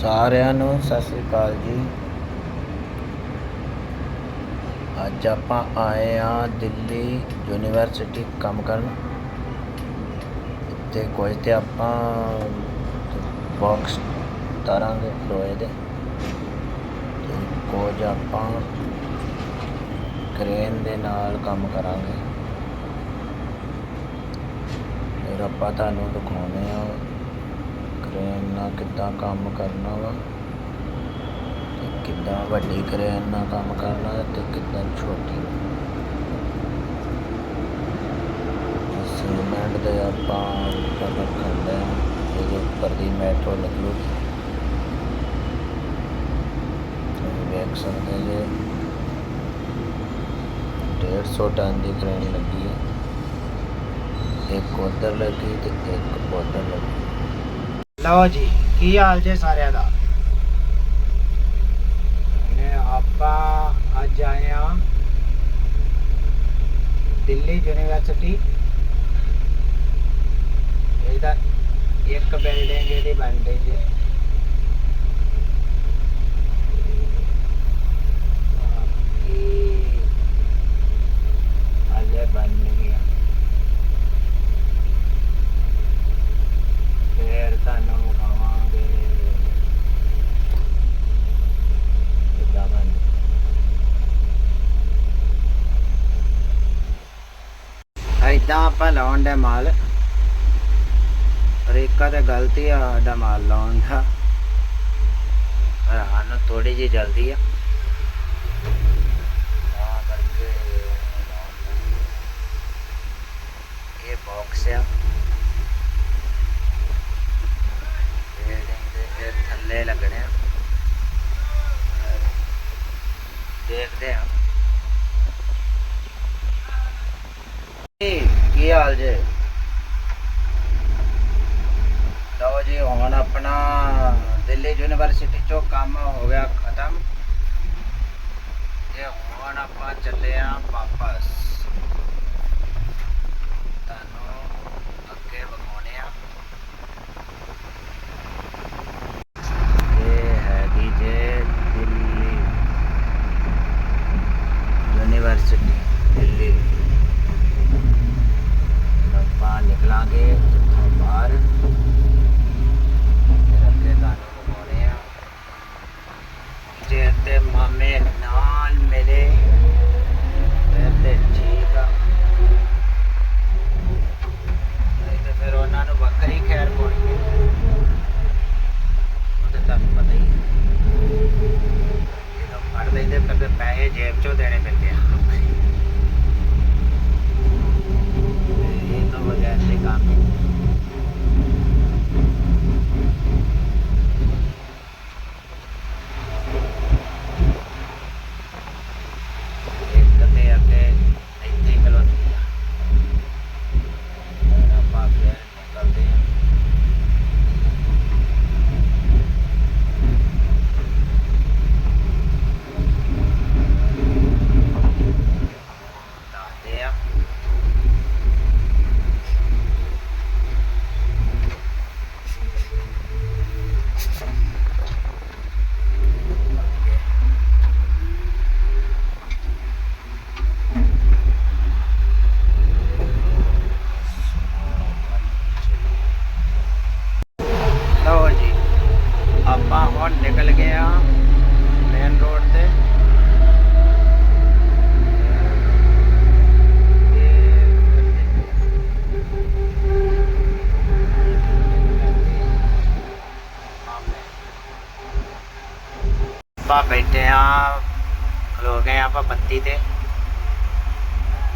ਸਾਰਿਆਂ ਨੂੰ ਸਤਿ ਸ੍ਰੀ ਅਕਾਲ ਜੀ। ਅੱਜ ਆਪਾਂ ਆਏ ਆ ਦਿੱਲੀ ਯੂਨੀਵਰਸਿਟੀ ਕੰਮ ਕਰਨ। ਤੇ ਕੋਈ ਤੇ ਆਪਾਂ ਬਾਕਸ ਤਾਰਾਂਗੇ ਲੋਹੇ ਦੇ। ਤੇ ਕੁਝ ਆਪਾਂ ਕ੍ਰੇਨ ਦੇ ਨਾਲ ਕੰਮ ਕਰਾਂਗੇ। ਫਿਰ ਆਪਾਂ ਤੁਹਾਨੂੰ ਦਿਖਾਉਂਦੇ ਆ ਕ੍ਰੇਨ ਨਾਲ ਕਿੱਦਾਂ ਕੰਮ ਕਰਨਾ ਵਾ? ਤੇ ਕਿੱਦਾਂ ਵੱਡੀ ਕਰੇਨ ਨਾਲ ਕੰਮ ਕਰਨਾ ਤੇ ਕਿੱਦਾਂ ਛੋਟੀ? ਸੀਮੈਂਟ ਦੇ ਆਪਾਂ ਉੱਪਰ ਰੱਖਦੇ ਆ, ਇਹਦੇ ਉੱਪਰ ਦੀ ਮੈਟਰੋ ਲੱਗੂਗੀ। ਤੁਸੀਂ ਵੇਖ ਸਕਦੇ ਜੇ। 150 ਟਨ ਦੀ ਕਰੇਨ ਲੱਗੀ ਹੈ ਇੱਕ ਉਧਰ ਲੱਗੀ ਤੇ ਇੱਕ ਉਧਰ ਲੱਗੀ। ਲਓ ਜੀ, ਕੀ ਹਾਲ ਜੇ ਸਾਰਿਆਂ ਦਾ? ਨੇ ਆਪਾਂ ਅੱਜ ਆਏ ਆ ਦਿੱਲੀ ਯੂਨੀਵਰਸਿਟੀ। ਇਹਦਾ ਇੱਕ ਬਿਲਡਿੰਗ ਇਹਦੀ ਬਣ ਰਹੀ ਜੇ ਬਾਕੀ ਹਾਲੇ ਬਣ ਗਿਆ ਫੇਰ ਤੁਹਾਨੂੰ ਵਿਖਾਵਾਂਗੇ ਕਿੱਦਾਂ ਬਣ ਏਦਾਂ ਆਪਾਂ ਲਾਉਣ ਦਾ ਮਾਲ। ਪਰ ਇੱਕਾ ਤੇ ਗਲਤੀ ਆ, ਸਾਡਾ ਮਾਲ ਲਾਉਣ ਦਾ। ਪਰ ਸਾਨੂੰ ਥੋੜੀ ਜਿਹੀ ਜਲਦੀ ਆ। ਇਹ ਬਾਕਸ ਆ। ਬਿਲਡਿੰਗ ਦੇ ਇਹ ਥੱਲੇ ਲੱਗਣੇ ਆ। ਦੇਖਦੇ ਆ। ਕੀ ਹਾਲ ਜੇ? ਲਓ ਜੀ, ਹੁਣ ਆਪਣਾ ਦਿੱਲੀ ਯੂਨੀਵਰਸਿਟੀ ਚੋਂ ਕੰਮ ਹੋ ਗਿਆ ਖਤਮ। ਤੇ ਹੁਣ ਆਪਾਂ ਚੱਲੇ ਆ ਵਾਪਸ। Okay. ਆਪਾਂ ਬੈਠੇ ਆ ਖਲੋ ਗਏ ਆਪਾਂ ਬੱਤੀ ਤੇ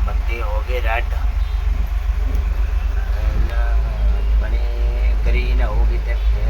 ਬੱਤੀ ਹੋ ਗਈ ਰੈੱਡ ਬਣੀ ਗ੍ਰੀਨ ਹੋਊਗੀ ਤੇ ਫੇਰ ਨਿਕਲਣਾ